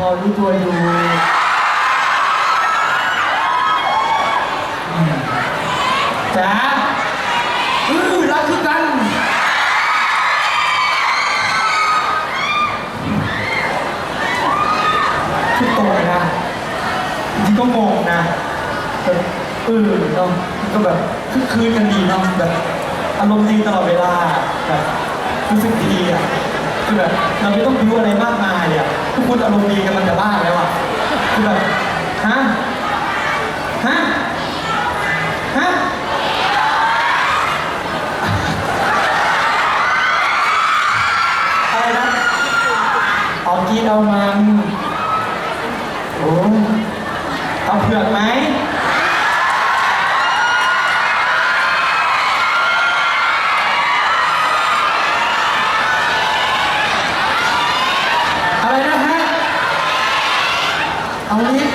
พอรู้ตัวอยู่จ๋าอือรักคือกันคิดตรงเลยนะจริงๆก็งงนะแบบเออเนาะก็แบบคึกคืนกันดีเนาะแบบอารมณ์ดีตลอดเวลาแบบรู้สึกดีอะ คือแบบเราไม่ต้องรู้อะไรมากมายอะทุกคนอารมณ์ดีกันมันจะบ้าแล้วอะคือแบบฮะฮะฮะอะไรนะเอากินเอามัน โอ้เอาเผือกไหม อะไรนะฮะ เอาลิฟ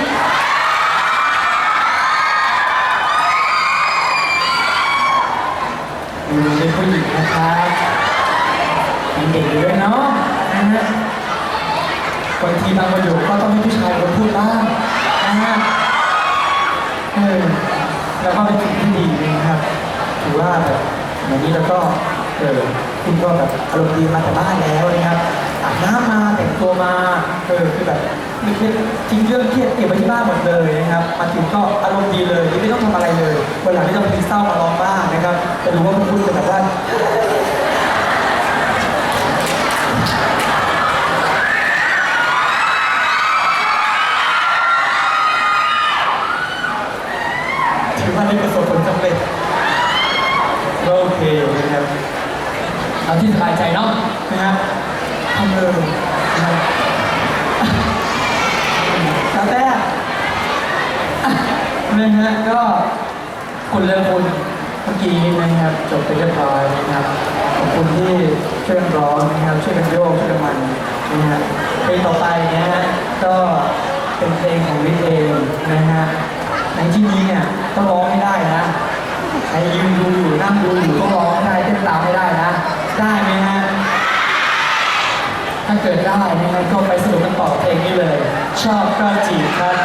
อืมเป็นผู้หญิงนะครับมีเด็กอยู่ด้วยเนาะนะฮะบางทีบางประโยคก็ต้องให้ผู้ชายมาพูดบ้างนะฮะเออแล้วก็เป็นสิ่งที่ดีนะครับถือว่าแบบอย่างนี้แล้วก็เออคุณก็แบบอารมณ์ดีมาแต่บ้านแล้วนะครับ อาบน้ำมาแต่งตัวมาเออคือแบบไม่เครียดทิ้งเรื่องเครียดเก็บไว้ที่บ้านหมดเลยนะครับมาถึงก็อารมณ์ดีเลยไม่ต้องทำอะไรเลยวันหลังไม่ต้องพลงเศร้ามาร้องบ้างนะครับจะรู้ว่าคุณจะแบบว่าถือว่าได้ประสบผลสำเร็จโอเคนะครับเอาที่สบายใจเนาะนะครับ ทำเลยนะครับแล้วแต่นะฮะก็คุณเลิกคุณเมื่อกี้นะครับจบไปเรียบร้อยนะครับขอบคุณที่ช่วยกันร้องนะครับช่วยกันโยกช่วยกันมันนะฮะเพลงต่อไปนะฮะก็เป็นเพลงของวิทย์เองนะฮะในที่นี้เนี่ยต้องร้องไม่ได้นะใครยืนดูอยู่นั่งดูอยู่ก็ร้องไม่ได้เต้นตามไม่ได้นะ ได้ไหม เกิดได้นะครับก็ไปสนุกกันต่อเพลงนี้เลย ชอบก็จีบครับ